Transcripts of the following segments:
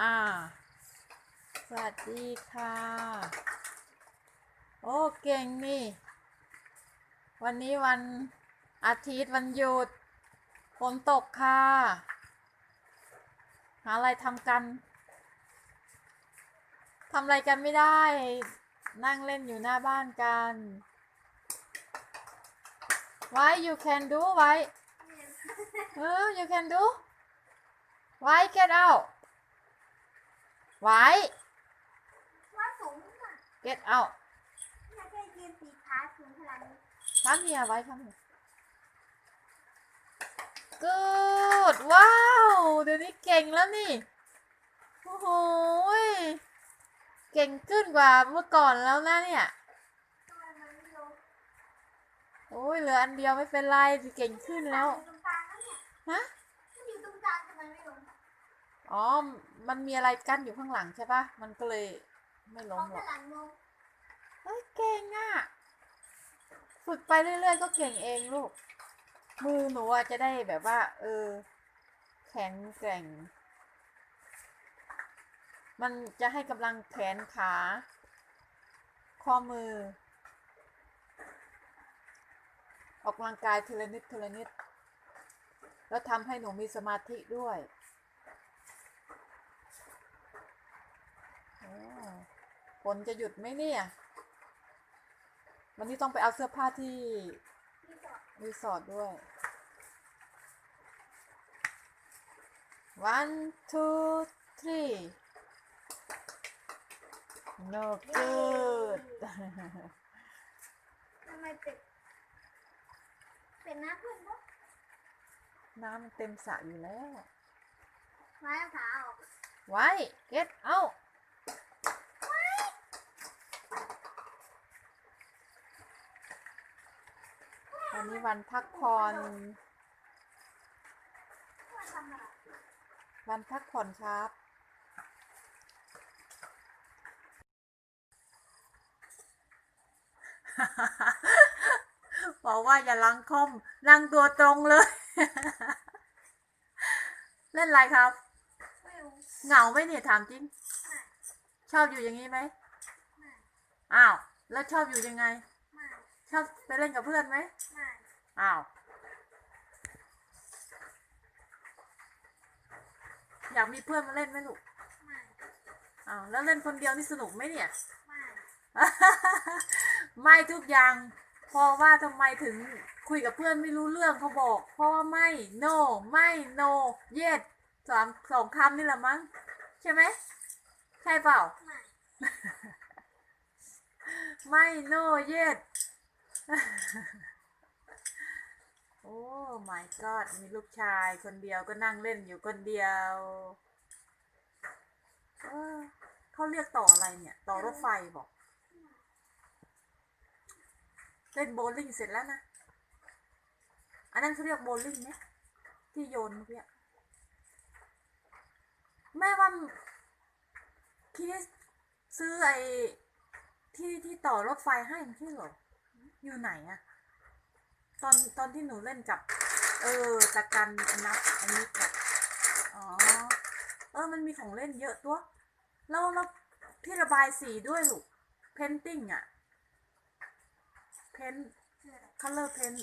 อ่า สวัสดีค่ะ โอ้เก่งนี่ วันนี้วันอาทิตย์วันหยุดฝนตกค่ะ หาอะไรทำกันทำอะไรกันไม่ได้ นั่งเล่นอยู่หน้าบ้านกัน Why you can do why เออ you can do why get out why ว่าสูงอะ get out อยากได้ยืนสีขาสูงขนาดนี้ come here why come here good ว้าว เดี๋ยวนี้เก่งแล้วนี่ โอ้โหยเก่งขึ้นกว่าเมื่อก่อนแล้วนะเนี่ยทำไมมันไม่ลงโอ้ยเหลืออันเดียวไม่เป็นไรเก่งขึ้นแล้วอยู่ตรงกลางแล้วเนี่ยฮะ มันอยู่ตรงกลางทำไมไม่ลง อ๋อ มันมีอะไรกั้นอยู่ข้างหลังใช่ปะมันก็เลยไม่ล้เอามหรข้าอกงหลังลงเฮ้ยเก่งอะ ฝึกไปเรื่อยๆก็เก่งเองลูก มือหนูอะจะได้แบบว่า เออ แข็งแกร่ง มันจะให้กำลังแขนขา ข้อมือ ออกกำลังกายทีละนิดทีละนิด แล้วทำให้หนูมีสมาธิด้วยโอ้ ฝนจะหยุดไหมเนี่ย วันนี้ต้องไปเอาเสื้อผ้าที่ที่จอดรีสอร์ทด้วย one two three no good ทำไมเป็ดเป็ดน้ำเพื่อนปะน้ำมันเต็มสระอยู่แล้วไม้ขาออกไว้ get out วันนี้วันพักผ่อนว่าทำอะไรวันพักผ่อนครับ บอกว่าอย่าลังคอมนั่งตัวตรงเลย เล่นอะไรครับไม่รู้เหงาไหมเนี่ยถามจริงไม่ชอบอยู่อย่างนี้ไหมไม่อ้าว แล้วชอบอยู่ยังไงไม่ ชอบไปเล่นกับเพื่อนไหมไม่อ้าว อยากมีเพื่อนมาเล่นไหมลูกไม่อ้าวแล้วเล่นคนเดียวนี่สนุกไหมเนี่ย ไม่ไม่ทุกอย่าง เพราะว่าทำไมถึงคุยกับเพื่อนไม่รู้เรื่องเขาบอก เพราะว่าไม่ no ไม่ no yes สามสองคำนี่แหละมั้ง ใช่ไหม ใช่เปล่า ไม่ไม่ no yes โอ้ my god มีลูกชายคนเดียวก็นั่งเล่นอยู่คนเดียวเออเขาเรียกต่ออะไรเนี่ย ต่อรถไฟบอก เล่นโบลิ่งเสร็จแล้วนะ อันนั้นเขาเรียกโบลิ่งไหมที่โยนเมื่อกี้แม่ว่าคิดซื้อไอ้ที่ที่ต่อรถไฟให้ไม่ใช่หรอ อยู่ไหนอะตอนตอนที่หนูเล่นกับ เออตะกันนับอันนี้อะอ๋อ เออ มันมีของเล่นเยอะตัว แล้วแล้วที่ระบายสีด้วยลูกเพนติ้งอะเพนคืออะไร color pen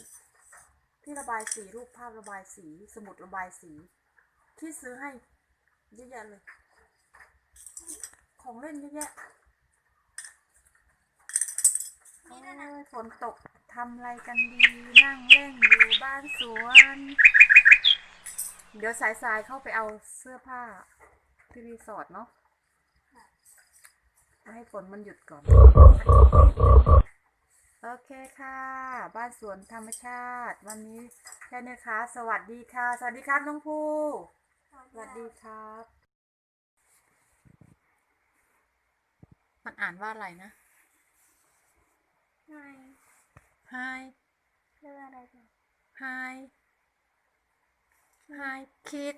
ที่ระบายสีรูปภาพระบายสี สมุดระบายสี ที่ซื้อให้เยอะแยะเลย ของเล่นเยอะแยะ โอ้ยฝนตกทำอะไรกันดี นั่งเล่นอยู่บ้านสวน เดี๋ยวสายๆเข้าไปเอาเสื้อผ้าที่รีสอร์ทเนาะให้ฝนมันหยุดก่อน โอเคค่ะ บ้านสวนธรรมชาติ วันนี้แค่นี้ค่ะ สวัสดีค่ะ สวัสดีครับน้องภู สวัสดีครับ มันอ่านว่าอะไรนะ ไม่ Hi เรื่องอะไรกัน Hi Hi kid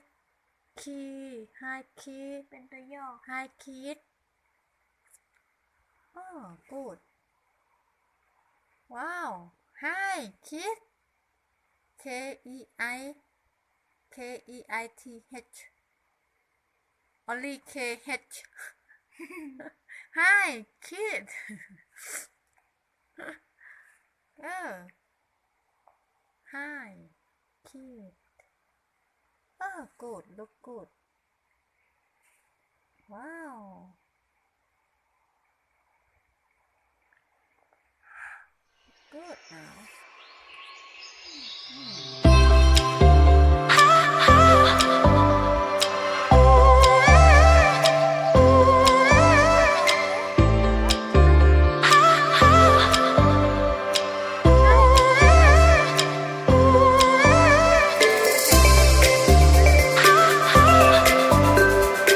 key Hi kid เป็นตัวย่อ Hi kid Oh good Wow Hi kid K E I K E I T H only KH hi kid เออ hi kid เออ good look good wow good now อืม